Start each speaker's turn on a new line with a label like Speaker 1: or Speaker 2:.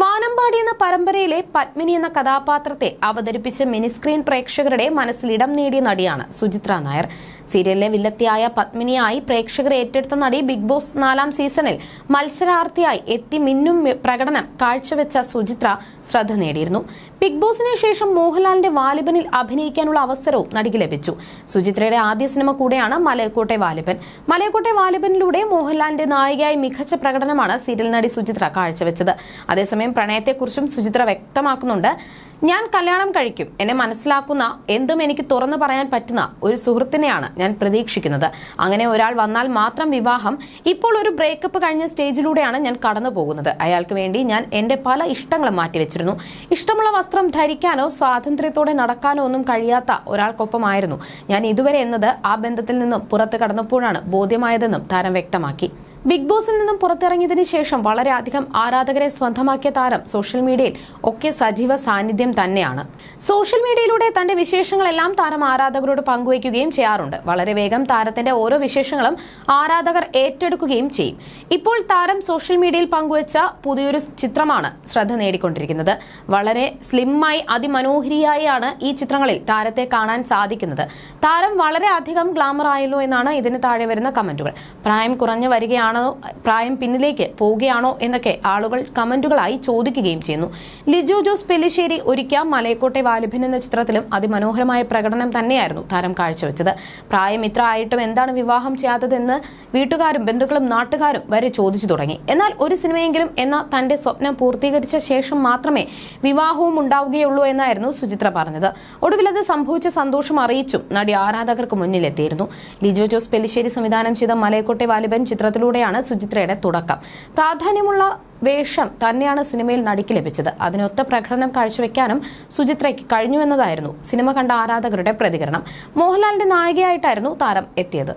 Speaker 1: വാനമ്പാടി എന്ന പരമ്പരയിലെ പത്മിനി എന്ന കഥാപാത്രത്തെ അവതരിപ്പിച്ച് മിനിസ്ക്രീൻ പ്രേക്ഷകരുടെ മനസ്സിൽ ഇടം നേടിയ നടിയാണ് സുചിത്ര നായർ. സീരിയലിലെ വില്ലത്തിയായ പത്മിനിയായി പ്രേക്ഷകർ ഏറ്റെടുത്ത നടി ബിഗ് ബോസ് നാലാം സീസണിൽ മത്സരാർത്ഥിയായി എത്തി മിന്നും പ്രകടനം കാഴ്ചവെച്ച സുചിത്ര ശ്രദ്ധ നേടിയിരുന്നു. ബിഗ് ബോസിന് ശേഷം മോഹൻലാലിന്റെ വാലിബനിൽ അഭിനയിക്കാനുള്ള അവസരവും നടിക്ക് ലഭിച്ചു. സുചിത്രയുടെ ആദ്യ സിനിമ കൂടെയാണ് മലയക്കോട്ടെ വാലിബൻ. മലയക്കോട്ടെ വാലിബനിലൂടെ മോഹൻലാലിന്റെ നായികയായി മികച്ച പ്രകടനമാണ് സീരിയൽ നടി സുചിത്ര കാഴ്ചവെച്ചത്. അതേസമയം പ്രണയത്തെക്കുറിച്ചും സുചിത്ര വ്യക്തമാക്കുന്നുണ്ട്. ഞാൻ കല്യാണം കഴിക്കും. എന്നെ മനസ്സിലാക്കുന്ന എന്തും എനിക്ക് തുറന്നു പറയാൻ പറ്റുന്ന ഒരു സുഹൃത്തിനെയാണ് ഞാൻ പ്രതീക്ഷിക്കുന്നത്. അങ്ങനെ ഒരാൾ വന്നാൽ മാത്രം വിവാഹം ഇപ്പോൾ ഒരു ബ്രേക്കപ്പ് കഴിഞ്ഞ സ്റ്റേജിലൂടെയാണ് ഞാൻ കടന്നു പോകുന്നത് അയാൾക്ക് വേണ്ടി ഞാൻ എന്റെ പല ഇഷ്ടങ്ങളും മാറ്റിവെച്ചിരുന്നു. ഇഷ്ടമുള്ള വസ്ത്രം ധരിക്കാനോ സ്വാതന്ത്ര്യത്തോടെ നടക്കാനോ ഒന്നും കഴിയാത്ത ഒരാൾക്കൊപ്പമായിരുന്നു. ഞാൻ ഇതുവരെ എന്നത് ആ ബന്ധത്തിൽ നിന്നും പുറത്ത് കടന്നപ്പോഴാണ് ബോധ്യമായതെന്നും താരം വ്യക്തമാക്കി. ബിഗ് ബോസിൽ നിന്നും പുറത്തിറങ്ങിയതിന് ശേഷം വളരെയധികം ആരാധകരെ സ്വന്തമാക്കിയ താരം സോഷ്യൽ മീഡിയയിൽ ഒക്കെ സജീവ സാന്നിധ്യം തന്നെയാണ്. സോഷ്യൽ മീഡിയയിലൂടെ തന്റെ വിശേഷങ്ങളെല്ലാം താരം ആരാധകരോട് പങ്കുവയ്ക്കുകയും ചെയ്യാറുണ്ട്. വളരെ വേഗം താരത്തിന്റെ ഓരോ വിശേഷങ്ങളും ആരാധകർ ഏറ്റെടുക്കുകയും ചെയ്യും. ഇപ്പോൾ താരം സോഷ്യൽ മീഡിയയിൽ പങ്കുവച്ച പുതിയൊരു ചിത്രമാണ് ശ്രദ്ധ നേടിക്കൊണ്ടിരിക്കുന്നത്. വളരെ സ്ലിമ്മായി അതിമനോഹരിയായാണ് ഈ ചിത്രങ്ങളിൽ താരത്തെ കാണാൻ സാധിക്കുന്നത്. താരം വളരെ അധികം ഗ്ലാമർ ആയല്ലോ എന്നാണ് ഇതിന് താഴെ വരുന്ന കമന്റുകൾ. പ്രായം കുറഞ്ഞു വരികയാണോ പ്രായം പിന്നിലേക്ക് പോവുകയാണോ എന്നൊക്കെ ആളുകൾ കമന്റുകളായി ചോദിക്കുകയും ചെയ്യുന്നു. ലിജോ ജോസ് പെല്ലിശ്ശേരി ഒരിക്കൽ മലയക്കോട്ടെ വാലിഭൻ എന്ന ചിത്രത്തിലും അതിമനോഹരമായ പ്രകടനം തന്നെയായിരുന്നു താരം കാഴ്ചവെച്ചത്. പ്രായം ഇത്ര ആയിട്ടും എന്താണ് വിവാഹം ചെയ്യാത്തതെന്ന് വീട്ടുകാരും ബന്ധുക്കളും നാട്ടുകാരും വരെ ചോദിച്ചു തുടങ്ങി. എന്നാൽ ഒരു സിനിമയെങ്കിലും എന്ന തന്റെ സ്വപ്നം പൂർത്തീകരിച്ച ശേഷം മാത്രമേ വിവാഹവും ഉണ്ടാവുകയുള്ളൂ എന്നായിരുന്നു സുചിത്ര പറഞ്ഞത്. ഒടുവിൽ അത് സംഭവിച്ച സന്തോഷം അറിയിച്ചും നടി ആരാധകർക്ക് മുന്നിലെത്തിയിരുന്നു. ലിജോ ജോസ് പെല്ലിശ്ശേരി സംവിധാനം ചെയ്ത മലയക്കോട്ടെ വാലിബൻ ചിത്രത്തിലൂടെയാണ് സുചിത്രയുടെ തുടക്കം. പ്രാധാന്യമുള്ള വേഷം തന്നെയാണ് സിനിമയിൽ നടിക്ക് ലഭിച്ചത്. അതിനൊത്ത പ്രകടനം കാഴ്ചവെക്കാനും സുചിത്രയ്ക്ക് കഴിഞ്ഞുവെന്നതായിരുന്നു സിനിമ കണ്ട ആരാധകരുടെ പ്രതികരണം. മോഹൻലാലിന്റെ നായികയായിട്ടായിരുന്നു താരം എത്തിയത്.